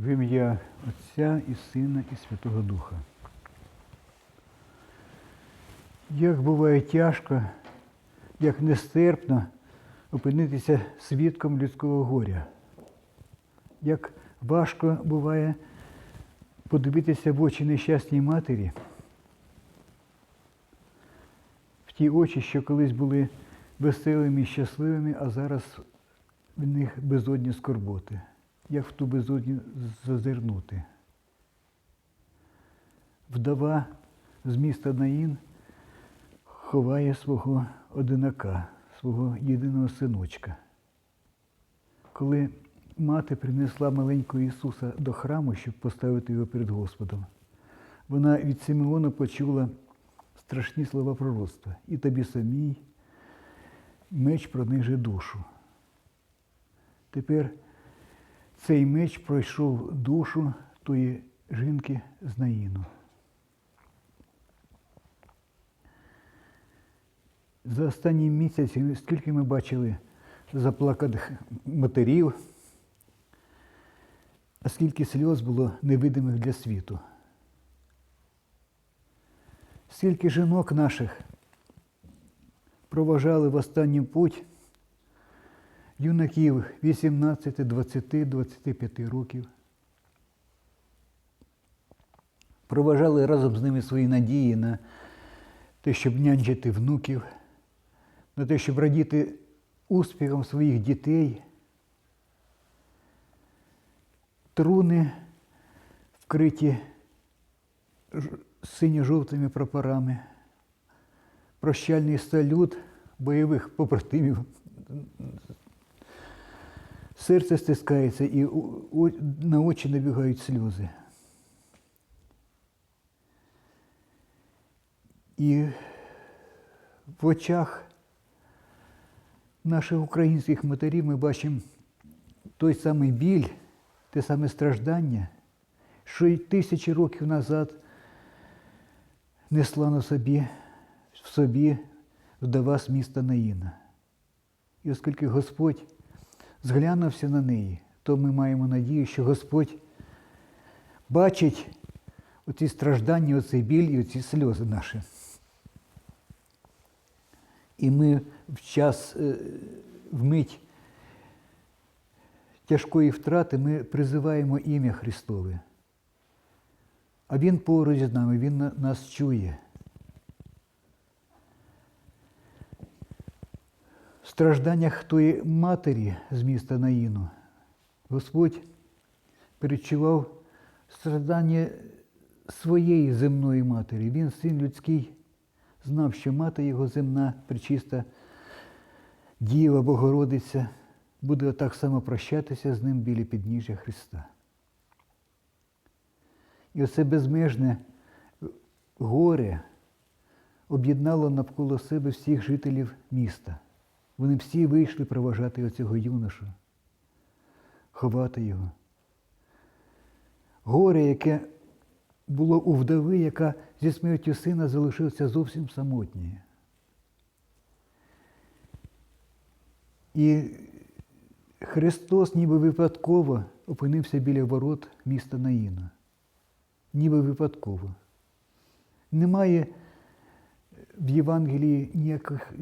В ім'я Отця і Сина і Святого Духа. Як буває тяжко, як нестерпно опинитися свідком людського горя, як важко буває подивитися в очі нещасній матері, в ті очі, що колись були веселими і щасливими, а зараз в них безодні скорботи. Як в ту безодню зазирнути. Вдова з міста Наїн ховає свого одинака, свого єдиного синочка. Коли мати принесла маленького Ісуса до храму, щоб поставити його перед Господом, вона від Симеона почула страшні слова пророцтва. І тобі самій меч прониже душу. Тепер цей меч пройшов душу тої жінки з Наїну. За останні місяці, скільки ми бачили заплаканих матерів, а скільки сльоз було невидимих для світу. Скільки жінок наших проважали в останню путь юнаків 18, 20, 25 років. Проважали разом з ними свої надії на те, щоб нянчити внуків, на те, щоб радіти успіхам своїх дітей. Труни вкриті синьо-жовтими прапорами, прощальний салют бойових побратимів Серце стискається і на очі набігають сльози. І в очах наших українських матерів ми бачимо той самий біль, те саме страждання, що й тисячі років назад несла на собі, в собі вдова з міста Наїна. І оскільки Господь зглянувся на неї, то ми маємо надію, що Господь бачить оці страждання, оцей біль і оці сльози наші. І ми в час, е, в мить тяжкої втрати ми призиваємо ім'я Христове. А Він поруч з нами, Він нас чує. Стражданнях тої матері з міста Наїну Господь перечував страждання своєї земної матері. Він, син людський, знав, що мати його земна, причиста Діва Богородиця, буде так само прощатися з ним біля підніжжя Христа. І оце безмежне горе об'єднало навколо себе всіх жителів міста. Вони всі вийшли проважати оцього юношу, ховати його. Горе, яке було у вдови, яка зі смертю сина залишилася зовсім самотньою. І Христос ніби випадково опинився біля ворот міста Наїна. Ніби випадково. Немає в Євангелії ніяких,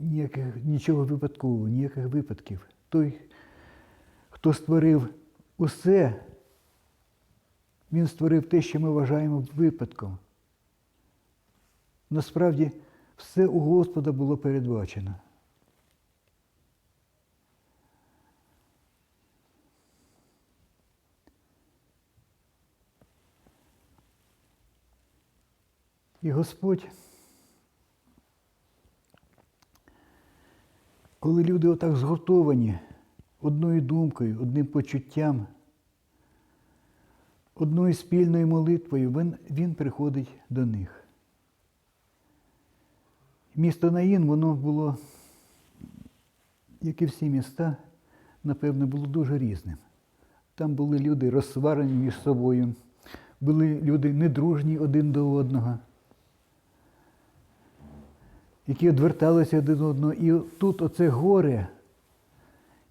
ніяких, нічого випадкового, ніяких випадків. Той, хто створив усе, він створив те, що ми вважаємо випадком. Насправді, все у Господа було передбачено. І Господь, коли люди отак згуртовані одною думкою, одним почуттям, одною спільною молитвою, він, він приходить до них. Місто Наїн, воно було, як і всі міста, напевно, було дуже різним. Там були люди розсварені між собою, були люди недружні один до одного які відверталися один одного. І тут оце горе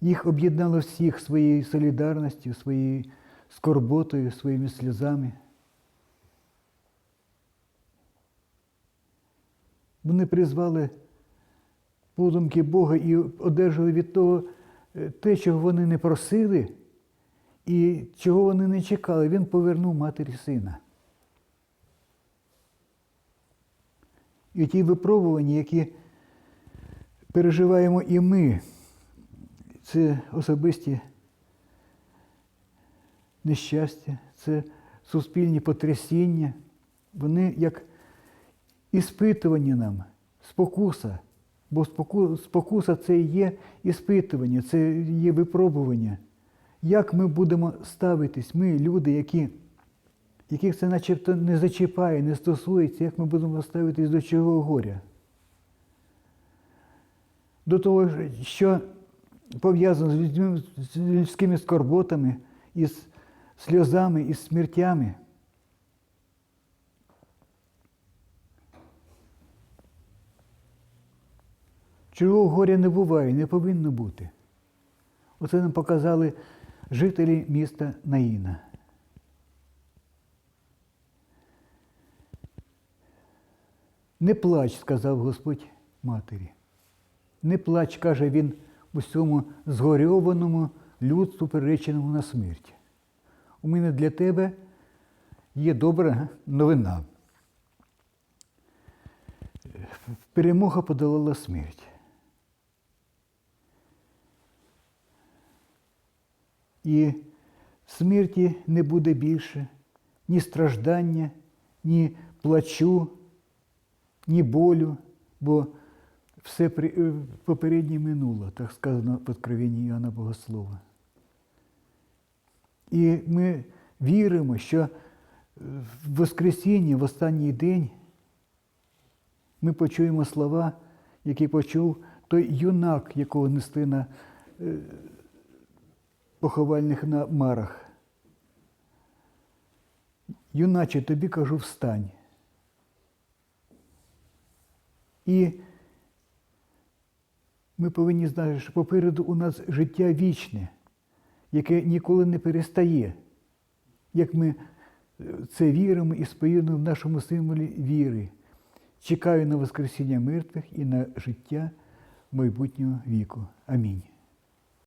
їх об'єднало всіх своєю солідарністю, своєю скорботою, своїми сльозами. Вони призвали подумки Бога і одержали від того е, те, чого вони не просили, і чого вони не чекали. Він повернув матері сина. І ті випробування, які переживаємо і ми, це особисті нещастя, це суспільні потрясіння, вони як іспитування нам, спокуса. Бо спокуса це і є іспитування, це є випробування. Як ми будемо ставитись, ми, люди, які, яких це начебто не зачіпає, не стосується, як ми будемо ставитись до чого горя? До того, що пов'язано з людьми, з людськими скорботами, із сльозами, із смертями. Чого горя не буває, не повинно бути. Оце нам показали жителі міста Наїна. Не плач, сказав Господь матері. Не плач, каже він усьому згорьованому людству, приреченому на смерть. У мене для тебе є добра новина. Перемога подолала смерть. І смерті не буде більше, ні страждання, ні плачу, ні болю, бо все е, попереднє минуло, так сказано в Откровенні Іоанна Богослова. І ми віримо, що е, в Воскресіння, в останній день, ми почуємо слова, які почув той юнак, якого несли на е, поховальних намарах. Юначе, тобі кажу, встань. І ми повинні знати, що попереду у нас життя вічне, яке ніколи не перестає. Як ми е, це віримо і споєднуємо в нашому символі віри. Чекаю на Воскресіння мертвих і на життя майбутнього віку. Амінь.